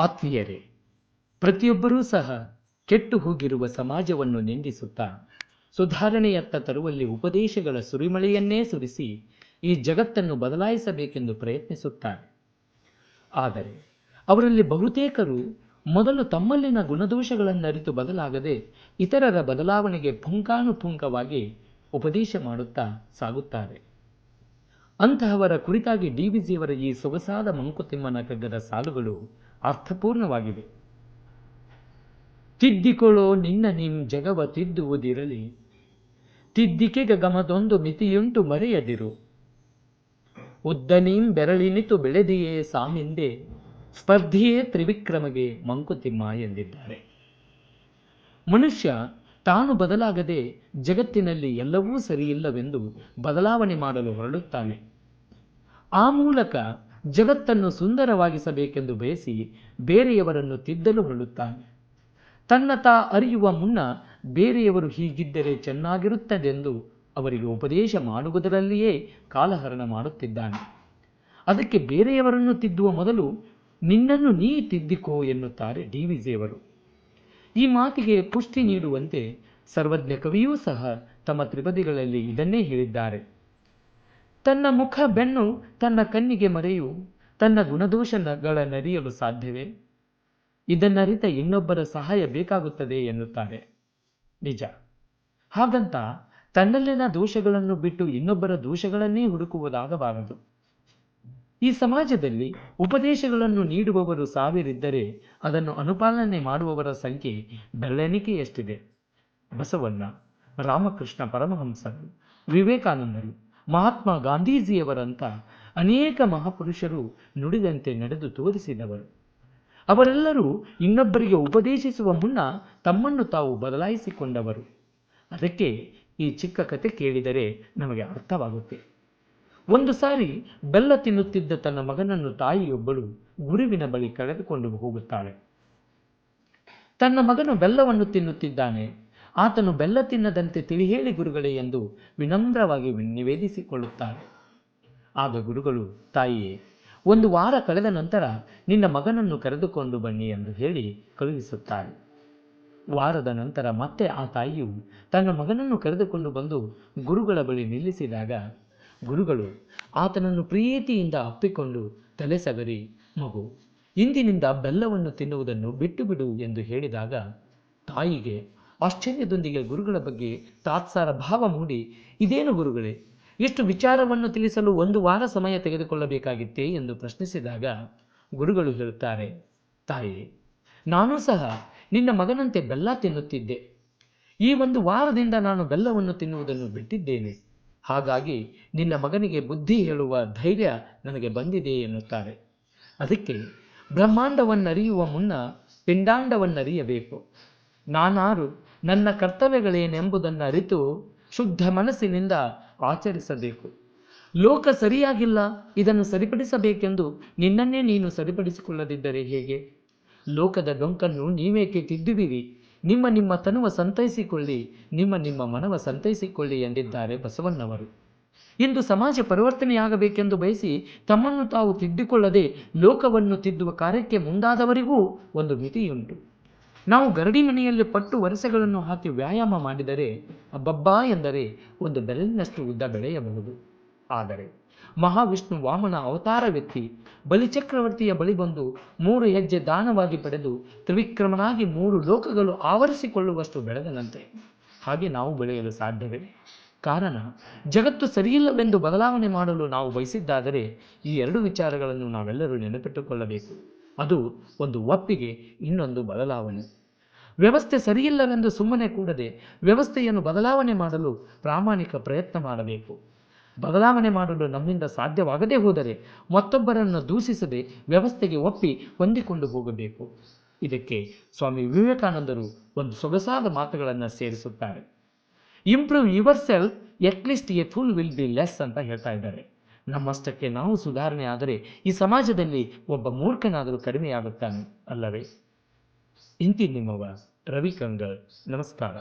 ಆತ್ಮೀಯರೇ, ಪ್ರತಿಯೊಬ್ಬರೂ ಸಹ ಕೆಟ್ಟು ಹೋಗಿರುವ ಸಮಾಜವನ್ನು ನಿಂದಿಸುತ್ತಾ ಸುಧಾರಣೆಯತ್ತ ತರುವಲ್ಲಿ ಉಪದೇಶಗಳ ಸುರಿಮಳೆಯನ್ನೇ ಸುರಿಸಿ ಈ ಜಗತ್ತನ್ನು ಬದಲಾಯಿಸಬೇಕೆಂದು ಪ್ರಯತ್ನಿಸುತ್ತಾರೆ. ಆದರೆ ಅವರಲ್ಲಿ ಬಹುತೇಕರು ಮೊದಲು ತಮ್ಮಲ್ಲಿನ ಗುಣದೋಷಗಳನ್ನರಿತು ಬದಲಾಗದೆ ಇತರರ ಬದಲಾವಣೆಗೆ ಪುಂಕಾನುಪುಂಕವಾಗಿ ಉಪದೇಶ ಮಾಡುತ್ತಾ ಸಾಗುತ್ತಾರೆ. ಅಂತಹವರ ಕುರಿತಾಗಿ ಡಿ ವಿಜಿಯವರ ಈ ಸೊಗಸಾದ ಮಂಕುತಿಮ್ಮನ ಕಗ್ಗದ ಸಾಲುಗಳು ಅರ್ಥಪೂರ್ಣವಾಗಿವೆ. ತಿದ್ದಿಕೊಳ್ಳೋ ನಿನ್ನ ನಿಮ್ ಜಗವ ತಿದ್ದುವುದಿರಲಿ. ತಿದ್ದಿಕೆಗೆ ಗಮದೊಂದು ಮಿತಿಯುಂಟು ಮರೆಯದಿರು. ಉದ್ದನೀಂ ಬೆರಳಿನಿತು ಬೆಳೆದಿಯೇ ಸಾಮಿಂದೆ, ಸ್ಪರ್ಧಿಯೇ ತ್ರಿವಿಕ್ರಮಗೆ ಮಂಕುತಿಮ್ಮ ಎಂದಿದ್ದಾರೆ. ಮನುಷ್ಯ ತಾನು ಬದಲಾಗದೆ ಜಗತ್ತಿನಲ್ಲಿ ಎಲ್ಲವೂ ಸರಿಯಿಲ್ಲವೆಂದು ಬದಲಾವಣೆ ಮಾಡಲು ಹೊರಡುತ್ತಾನೆ. ಆ ಮೂಲಕ ಜಗತ್ತನ್ನು ಸುಂದರವಾಗಿಸಬೇಕೆಂದು ಬಯಸಿ ಬೇರೆಯವರನ್ನು ತಿದ್ದಲು ಹೊರಡುತ್ತಾನೆ. ತನ್ನ ತಾ ಅರಿಯುವ ಮುನ್ನ ಬೇರೆಯವರು ಹೀಗಿದ್ದರೆ ಚೆನ್ನಾಗಿರುತ್ತದೆಂದು ಅವರಿಗೆ ಉಪದೇಶ ಮಾಡುವುದರಲ್ಲಿಯೇ ಕಾಲಹರಣ ಮಾಡುತ್ತಿದ್ದಾನೆ. ಅದಕ್ಕೆ ಬೇರೆಯವರನ್ನು ತಿದ್ದುವ ಮೊದಲು ನಿನ್ನನ್ನು ನೀ ತಿದ್ದಿಕೋ ಎನ್ನುತ್ತಾರೆ ಡಿ ವಿಜಿಯವರು ಈ ಮಾತಿಗೆ ಪುಷ್ಟಿ ನೀಡುವಂತೆ ಸರ್ವಜ್ಞ ಕವಿಯೂ ಸಹ ತಮ್ಮ ತ್ರಿಪದಿಗಳಲ್ಲಿ ಇದನ್ನೇ ಹೇಳಿದ್ದಾರೆ. ತನ್ನ ಮುಖ ಬೆನ್ನು ತನ್ನ ಕಣ್ಣಿಗೆ ಮರೆಯು ತನ್ನ ಗುಣದೋಷಗಳ ನರಿಯಲು ಸಾಧ್ಯವೇ? ಇದನ್ನರಿತ ಇನ್ನೊಬ್ಬರ ಸಹಾಯ ಬೇಕಾಗುತ್ತದೆ ಎನ್ನುತ್ತಾರೆ. ನಿಜ. ಹಾಗಂತ ತನ್ನಲ್ಲಿನ ದೋಷಗಳನ್ನು ಬಿಟ್ಟು ಇನ್ನೊಬ್ಬರ ದೋಷಗಳನ್ನೇ ಹುಡುಕುವುದಾಗಬಾರದು. ಈ ಸಮಾಜದಲ್ಲಿ ಉಪದೇಶಗಳನ್ನು ನೀಡುವವರು ಸಾವಿರಿದ್ದರೆ ಅದನ್ನು ಅನುಪಾಲನೆ ಮಾಡುವವರ ಸಂಖ್ಯೆ ಬೆಳ್ಳೆಣಿಕೆಯಷ್ಟಿದೆ ಬಸವಣ್ಣ, ರಾಮಕೃಷ್ಣ ಪರಮಹಂಸರು, ವಿವೇಕಾನಂದರು, ಮಹಾತ್ಮ ಗಾಂಧೀಜಿಯವರಂಥ ಅನೇಕ ಮಹಾಪುರುಷರು ನುಡಿದಂತೆ ನಡೆದು ತೋರಿಸಿದವರು. ಅವರೆಲ್ಲರೂ ಇನ್ನೊಬ್ಬರಿಗೆ ಉಪದೇಶಿಸುವ ಮುನ್ನ ತಮ್ಮನ್ನು ತಾವು ಬದಲಾಯಿಸಿಕೊಂಡವರು. ಅದಕ್ಕೆ ಈ ಚಿಕ್ಕ ಕತೆ ಕೇಳಿದರೆ ನಮಗೆ ಅರ್ಥವಾಗುತ್ತೆ. ಒಂದು ಸಾರಿ ಬೆಲ್ಲ ತಿನ್ನುತ್ತಿದ್ದ ತನ್ನ ಮಗನನ್ನು ತಾಯಿಯೊಬ್ಬಳು ಗುರುವಿನ ಬಳಿ ಕರೆದುಕೊಂಡು ಹೋಗುತ್ತಾಳೆ. ತನ್ನ ಮಗನು ಬೆಲ್ಲವನ್ನು ತಿನ್ನುತ್ತಿದ್ದಾನೆ. ಆತನು ಬೆಲ್ಲ ತಿನ್ನದಂತೆ ತಿಳಿಹೇಳಿ ಗುರುಗಳೇ ಎಂದು ವಿನಮ್ರವಾಗಿ ನಿವೇದಿಸಿಕೊಳ್ಳುತ್ತಾಳೆ ಆಗ ಗುರುಗಳು, ತಾಯಿಯೇ, ಒಂದು ವಾರ ಕಳೆದ ನಂತರ ನಿನ್ನ ಮಗನನ್ನು ಕರೆದುಕೊಂಡು ಬನ್ನಿ ಎಂದು ಹೇಳಿ ಕಳುಹಿಸುತ್ತಾರೆ. ವಾರದ ನಂತರ ಮತ್ತೆ ಆ ತಾಯಿಯು ತನ್ನ ಮಗನನ್ನು ಕರೆದುಕೊಂಡು ಬಂದು ಗುರುಗಳ ಬಳಿ ನಿಲ್ಲಿಸಿದಾಗ ಗುರುಗಳು ಆತನನ್ನು ಪ್ರೀತಿಯಿಂದ ಅಪ್ಪಿಕೊಂಡು ತಲೆ ಸವರಿ, ಮಗು, ಇಂದಿನಿಂದ ಬೆಲ್ಲವನ್ನು ತಿನ್ನುವುದನ್ನು ಬಿಟ್ಟು ಬಿಡು ಎಂದು ಹೇಳಿದಾಗ ತಾಯಿಗೆ ಆಶ್ಚರ್ಯದೊಂದಿಗೆ ಗುರುಗಳ ಬಗ್ಗೆ ತಾತ್ಸಾರ ಭಾವ ಮೂಡಿ, ಇದೇನು ಗುರುಗಳೇ, ಇಷ್ಟು ವಿಚಾರವನ್ನು ತಿಳಿಸಲು ಒಂದು ವಾರ ಸಮಯ ತೆಗೆದುಕೊಳ್ಳಬೇಕಾಗಿತ್ತೇ? ಎಂದು ಪ್ರಶ್ನಿಸಿದಾಗ ಗುರುಗಳು ಹೇಳುತ್ತಾರೆ, ತಾಯಿ, ನಾನು ಸಹ ನಿನ್ನ ಮಗನಂತೆ ಬೆಲ್ಲ ತಿನ್ನುತ್ತಿದ್ದೆ. ಈ ಒಂದು ವಾರದಿಂದ ನಾನು ಬೆಲ್ಲವನ್ನು ತಿನ್ನುವುದನ್ನು ಬಿಟ್ಟಿದ್ದೇನೆ. ಹಾಗಾಗಿ ನಿನ್ನ ಮಗನಿಗೆ ಬುದ್ಧಿ ಹೇಳುವ ಧೈರ್ಯ ನನಗೆ ಬಂದಿದೆ ಎನ್ನುತ್ತಾರೆ. ಅದಕ್ಕೆ ಬ್ರಹ್ಮಾಂಡವನ್ನರಿಯುವ ಮುನ್ನ ಪಿಂಡಾಂಡವನ್ನರಿಯಬೇಕು. ನಾನಾರು ನನ್ನ ಕರ್ತವ್ಯಗಳೇನೆಂಬುದನ್ನು ಅರಿತು ಶುದ್ಧ ಮನಸ್ಸಿನಿಂದ ಆಚರಿಸಬೇಕು. ಲೋಕ ಸರಿಯಾಗಿಲ್ಲ, ಇದನ್ನು ಸರಿಪಡಿಸಬೇಕೆಂದು ನಿನ್ನನ್ನೇ ನೀನು ಸರಿಪಡಿಸಿಕೊಳ್ಳದಿದ್ದರೆ ಹೇಗೆ? ಲೋಕದ ಡೊಂಕನ್ನು ನೀವೇಕೆ ತಿದ್ದುವಿರಿ? ನಿಮ್ಮ ನಿಮ್ಮ ತನುವ ಸಂತೈಸಿಕೊಳ್ಳಿ, ನಿಮ್ಮ ನಿಮ್ಮ ಮನವ ಸಂತೈಸಿಕೊಳ್ಳಿ ಎಂದಿದ್ದಾರೆ ಬಸವಣ್ಣವರು. ಇಂದು ಸಮಾಜ ಪರಿವರ್ತನೆಯಾಗಬೇಕೆಂದು ಬಯಸಿ ತಮ್ಮನ್ನು ತಾವು ತಿದ್ದಿಕೊಳ್ಳದೆ ಲೋಕವನ್ನು ತಿದ್ದುವ ಕಾರ್ಯಕ್ಕೆ ಮುಂದಾದವರಿಗೂ ಒಂದು ಮಿತಿಯುಂಟು. ನಾವು ಗರಡಿ ಮನೆಯಲ್ಲಿ ಪಟ್ಟು ವರಸೆಗಳನ್ನು ಹಾಕಿ ವ್ಯಾಯಾಮ ಮಾಡಿದರೆ, ಅಬ್ಬಬ್ಬಾ ಎಂದರೆ ಒಂದು ಬೆರಳಿನಷ್ಟು ಉದ್ದ ಬೆಳೆಯಬಹುದು. ಆದರೆ ಮಹಾವಿಷ್ಣು ವಾಮನ ಅವತಾರವೆತ್ತಿ ಬಲಿಚಕ್ರವರ್ತಿಯ ಬಳಿ ಬಂದು ಮೂರು ಹೆಜ್ಜೆ ದಾನವಾಗಿ ಪಡೆದು ತ್ರಿವಿಕ್ರಮನಾಗಿ ಮೂರು ಲೋಕಗಳು ಆವರಿಸಿಕೊಳ್ಳುವಷ್ಟು ಬೆಳೆದನಂತೆ. ಹಾಗೆ ನಾವು ಬೆಳೆಯಲು ಸಾಧ್ಯವೇ? ಕಾರಣ, ಜಗತ್ತು ಸರಿಯಿಲ್ಲವೆಂದು ಬದಲಾವಣೆ ಮಾಡಲು ನಾವು ಬಯಸಿದ್ದಾದರೆ ಈ ಎರಡು ವಿಚಾರಗಳನ್ನು ನಾವೆಲ್ಲರೂ ನೆನಪಿಟ್ಟುಕೊಳ್ಳಬೇಕು. ಅದು ಒಂದು ಒಪ್ಪಿಗೆ, ಇನ್ನೊಂದು ಬದಲಾವಣೆ. ವ್ಯವಸ್ಥೆ ಸರಿಯಿಲ್ಲವೆಂದು ಸುಮ್ಮನೆ ಕೂಡದೆ ವ್ಯವಸ್ಥೆಯನ್ನು ಬದಲಾವಣೆ ಮಾಡಲು ಪ್ರಾಮಾಣಿಕ ಪ್ರಯತ್ನ ಮಾಡಬೇಕು. ಬದಲಾವಣೆ ಮಾಡಲು ನಮ್ಮಿಂದ ಸಾಧ್ಯವಾಗದೇ ಹೋದರೆ ಮತ್ತೊಬ್ಬರನ್ನು ದೂಷಿಸದೆ ವ್ಯವಸ್ಥೆಗೆ ಒಪ್ಪಿ ಹೊಂದಿಕೊಂಡು ಹೋಗಬೇಕು. ಇದಕ್ಕೆ ಸ್ವಾಮಿ ವಿವೇಕಾನಂದರು ಒಂದು ಸೊಗಸಾದ ಮಾತುಗಳನ್ನು ಸೇರಿಸುತ್ತಾರೆ. Improve your self at least a fool will be less ಅಂತ ಹೇಳ್ತಾ ಇದ್ದಾರೆ. ನಮ್ಮಷ್ಟಕ್ಕೆ ನಾವು ಸುಧಾರಣೆ ಆದರೆ ಈ ಸಮಾಜದಲ್ಲಿ ಒಬ್ಬ ಮೂರ್ಖನಾದರೂ ಕಡಿಮೆಯಾಗುತ್ತಾನೆ ಅಲ್ಲವೇ? ಇಂತಿ ನಿಮ್ಮವ ರವಿ ಕಂಗಲ್ ನಮಸ್ಕಾರ.